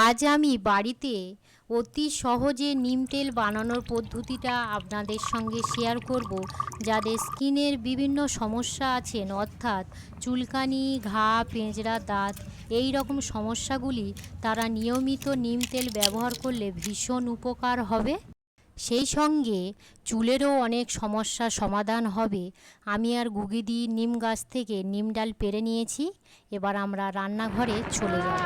আজ আমি বাড়িতে অতি সহজে নিম তেল বানানোর পদ্ধতিটা আপনাদের সঙ্গে শেয়ার করব, যাদের স্কিনের বিভিন্ন সমস্যা আছেন, অর্থাৎ চুলকানি, ঘা, পেঁচড়া, দাঁত, এই রকম সমস্যাগুলি তারা নিয়মিত নিম তেল ব্যবহার করলে ভীষণ উপকার হবে। সেই সঙ্গে চুলেরও অনেক সমস্যা সমাধান হবে। আমি আর গুগিদি নিম গাছ থেকে নিম ডাল পেরে নিয়েছি। এবার আমরা রান্নাঘরে চলে যাব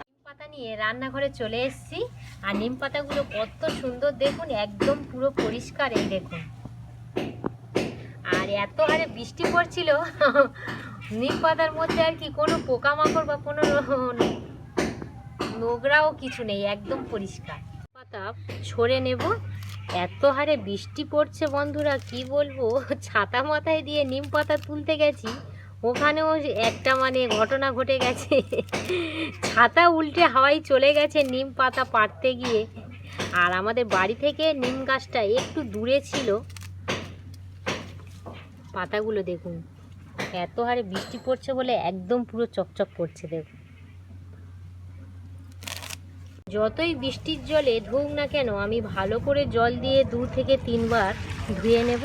নিম পাতা নিয়ে রান্নাঘরে চলে এসেছি। আর নিম পাতাগুলো কত সুন্দর দেখুন, একদম পুরো পরিষ্কার এই দেখুন। আর এত হারে বৃষ্টি পড়ছিল, নিম পাতার মধ্যে আর কি কোনো পোকামাকড় বা কোনো নোংরাও কিছু নেই, একদম পরিষ্কার। পাতা ছড়ে নেব, এত হারে বৃষ্টি পড়ছে বন্ধুরা, কি বলব, ছাতা মাথায় দিয়ে নিম পাতা তুলতে গেছি। ওখানেও একটা মানে ঘটনা ঘটে গেছে। ছাতা উল্টে হাওয়ায় চলে গেছে নিম পাতা পাড়তে গিয়ে। আর আমাদের বাড়ি থেকে নিম গাছটা একটু দূরে ছিল। পাতাগুলো দেখুন, এত হারে বৃষ্টি পড়ছে বলে একদম পুরো চকচক করছে, দেখুন। যতই বৃষ্টির জলে ধুক না কেন, আমি ভালো করে জল দিয়ে দু থেকে তিনবার ধুয়ে নেব।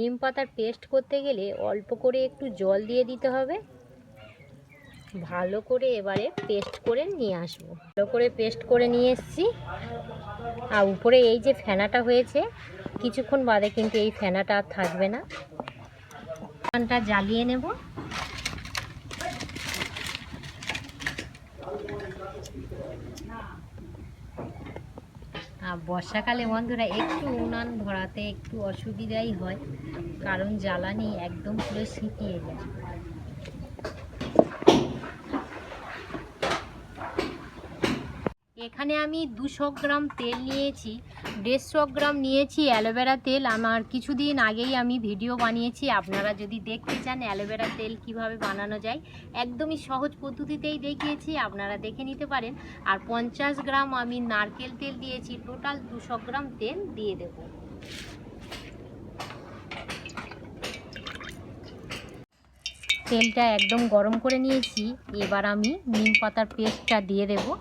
নিম পাতার পেস্ট করতে গেলে অল্প করে একটু জল দিয়ে দিতে হবে। ভালো করে এবারে পেস্ট করে নিয়ে আসব। ভালো করে পেস্ট করে নিয়ে এসছি। আর উপরে এই যে ফেনাটা হয়েছে, কিছুক্ষণ বাদে কিন্তু এই ফেনাটা আর থাকবে না। ফ্যানটা জ্বালিয়ে নেব। বর্ষাকালে বন্ধুরা একটু উনান ভরাতে একটু অসুবিধাই হয় কারণ জ্বালানি একদম পুরো সিটিয়ে যায়। এখানে আমি দুশো গ্রাম তেল নিয়েছি, দেড়শো গ্রাম নিয়েছি অ্যালোভেরা তেল। আমার কিছুদিন আগেই আমি ভিডিও বানিয়েছি, আপনারা যদি দেখতে চান অ্যালোভেরা তেল কীভাবে বানানো যায়, একদমই সহজ পদ্ধতিতেই দেখিয়েছি, আপনারা দেখে নিতে পারেন। আর পঞ্চাশ গ্রাম আমি নারকেল তেল দিয়েছি, টোটাল দুশো গ্রাম তেল দিয়ে দেব। তেলটা একদম গরম করে নিয়েছি, এবার আমি নিম পাতার পেস্টটা দিয়ে দেবো।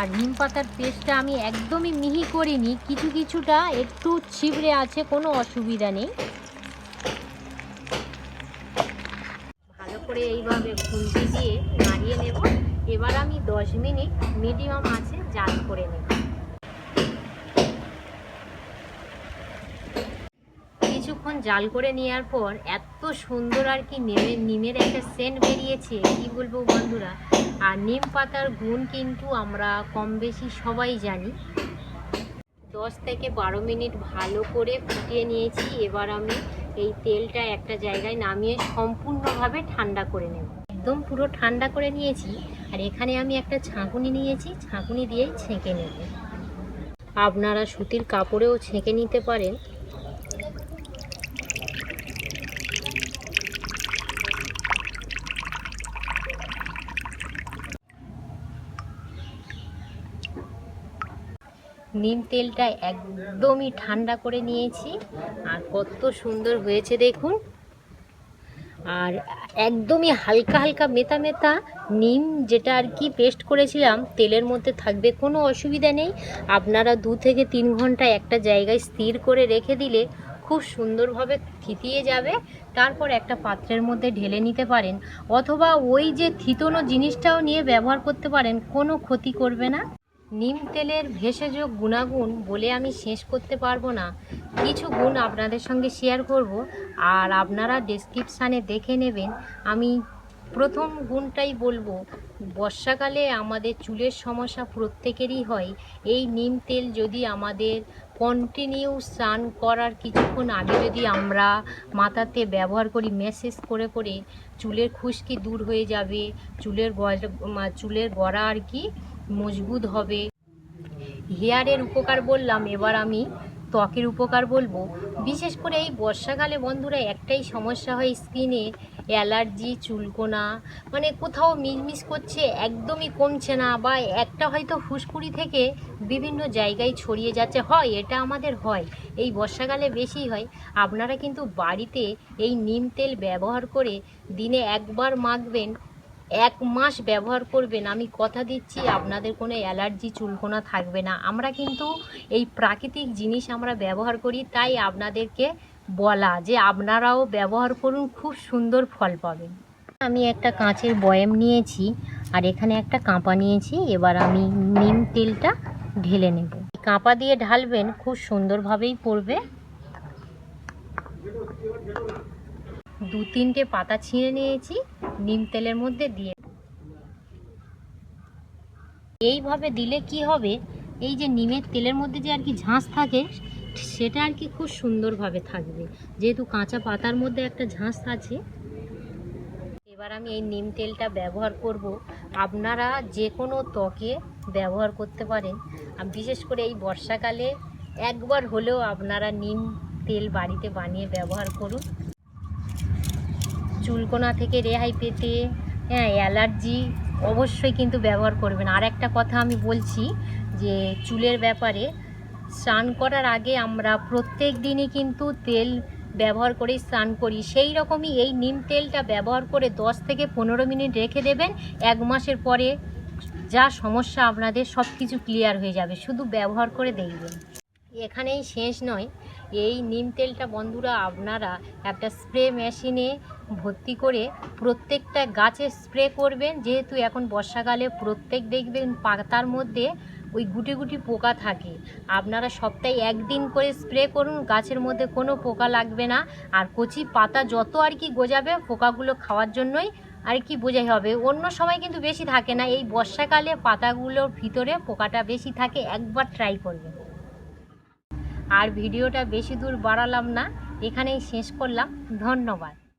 আর নিম পাতার পেস্টটা আমি একদমই মিহি করিনি, কিছু কিছুটা একটু ছিবড়ে আছে, কোনো অসুবিধা নেই। ভালো করে এইভাবে খুন্তি দিয়ে নাড়িয়ে নেব। এবার আমি দশ মিনিট মিডিয়াম আছে জাল করে নেব কিছুক্ষণ জাল করে নেওয়ার পর এত সুন্দর আর কি নিমের নিমের একটা সেন্ট বেরিয়েছে, কি বলব বন্ধুরা? আর নিম পাতার গুণ কিন্তু আমরা কম বেশি সবাই জানি। দশ থেকে বারো মিনিট ভালো করে ফুটিয়ে নিয়েছি, এবার আমি এই তেলটা একটা জায়গায় নামিয়ে সম্পূর্ণভাবে ঠান্ডা করে নেব। একদম পুরো ঠান্ডা করে নিয়েছি, আর এখানে আমি একটা ছাঁকুনি নিয়েছি, ছাঁকুনি দিয়েই ছেঁকে নেব। আপনারা সুতির কাপড়েও ছেঁকে নিতে পারেন। নিম তেলটা একদমই ঠান্ডা করে নিয়েছি। আর কত সুন্দর হয়েছে দেখুন। আর একদমই হালকা হালকা মেতা মেতা নিম যেটা আর কি পেস্ট করেছিলাম, তেলের মধ্যে থাকবে কোনো অসুবিধা নেই। আপনারা দু থেকে তিন ঘণ্টা একটা জায়গায় স্থির করে রেখে দিলে খুব সুন্দরভাবে থিতিয়ে যাবে। তারপর একটা পাত্রের মধ্যে ঢেলে নিতে পারেন। অথবা ওই যে থিতনো জিনিসটাও নিয়ে ব্যবহার করতে পারেন, কোনো ক্ষতি করবে না। নিম তেলের ভেষজ গুণাগুণ বলে আমি শেষ করতে পারব না। কিছু গুণ আপনাদের সঙ্গে শেয়ার করব, আর আপনারা ডেসক্রিপশানে দেখে নেবেন। আমি প্রথম গুণটাই বলব, বর্ষাকালে আমাদের চুলের সমস্যা প্রত্যেকেরই হয়। এই নিম তেল যদি আমাদের কন্টিনিউ স্নান করার কিছুক্ষণ আগে যদি আমরা মাথাতে ব্যবহার করি মেসেজ করে করে, চুলের খুশকি দূর হয়ে যাবে, চুলের চুলের গড়া আর কি মজবুত হবে। হেয়ারের উপকার বললাম, এবার আমি ত্বকের উপকার বলব। বিশেষ করে এই বর্ষাকালে বন্ধুরা একটাই সমস্যা হয় স্কিনে অ্যালার্জি, চুলকোনা মানে কোথাও মিসমিস করছে, একদমই কমছে না, বা একটা হয়তো ফুসকুড়ি থেকে বিভিন্ন জায়গায় ছড়িয়ে যাচ্ছে। হয়, এটা আমাদের হয়, এই বর্ষাকালে বেশি হয়। আপনারা কিন্তু বাড়িতে এই নিম তেল ব্যবহার করে দিনে একবার মাখবেন এক মাস ব্যবহার করবেন, আমি কথা দিচ্ছি, আপনাদের কোনো অ্যালার্জি চুলকোনা থাকবে না। আমরা কিন্তু এই প্রাকৃতিক জিনিস আমরা ব্যবহার করি, তাই আপনাদেরকে বলা যে আপনারাও ব্যবহার করুন, খুব সুন্দর ফল পাবেন। আমি একটা কাঁচের বয়াম নিয়েছি, আর এখানে একটা কাঁপা নিয়েছি, এবার আমি নিম তেলটা ঢেলে নেব। কাঁপা দিয়ে ঢালবেন, খুব সুন্দরভাবেই পড়বে। দু তিনটে পাতা ছিঁড়ে নিয়েছি, নিম তেলের মধ্যে দিয়ে। এইভাবে দিলে কি হবে? এই যে নিমের তেলের মধ্যে যে আর কি ঝাঁস থাকে, সেটা আর কি খুব সুন্দরভাবে থাকবে। যেহেতু কাঁচা পাতার মধ্যে একটা ঝাঁস আছে, এবার আমি এই নিম তেলটা ব্যবহার করব। আপনারা যে কোনো ত্বকে ব্যবহার করতে পারেন। বিশেষ করে এই বর্ষাকালে একবার হলেও আপনারা নিম তেল বাড়িতে বানিয়ে ব্যবহার করুন। চুলকোনা থেকে রেহাই পেতে হ্যাঁ অ্যালার্জি অবশ্যই কিন্তু ব্যবহার করবেন। আর একটা কথা আমি বলছি যে, চুলের ব্যাপারে স্নান করার আগে আমরা প্রত্যেক দিনই কিন্তু তেল ব্যবহার করেই স্নান করি। সেই রকমই এই নিম তেলটা ব্যবহার করে 10 থেকে পনেরো মিনিট রেখে দেবেন। এক মাসের পরে যা সমস্যা আপনাদের সব কিছু ক্লিয়ার হয়ে যাবে। শুধু ব্যবহার করে দেখবেন। এখানেই শেষ নয়। এই নিম তেলটা বন্ধুরা আপনারা একটা স্প্রে মেশিনে ভর্তি করে প্রত্যেকটা গাছে স্প্রে করবেন। যেহেতু এখন বর্ষাকালে প্রত্যেক দেখবেন পাতার মধ্যে ওই গুটি গুটি পোকা থাকে। আপনারা সপ্তাহে একদিন করে স্প্রে করুন, গাছের মধ্যে কোনো পোকা লাগবে না। আর কচি পাতা যত আর কি গোজাবে, পোকাগুলো খাওয়ার জন্যই আর কি বোঝাই হবে। অন্য সময় কিন্তু বেশি থাকে না। এই বর্ষাকালে পাতাগুলোর ভিতরে পোকাটা বেশি থাকে, একবার ট্রাই করবেন। আর ভিডিওটা বেশি দূর বাড়ালাম না এখানেই শেষ করলাম। ধন্যবাদ।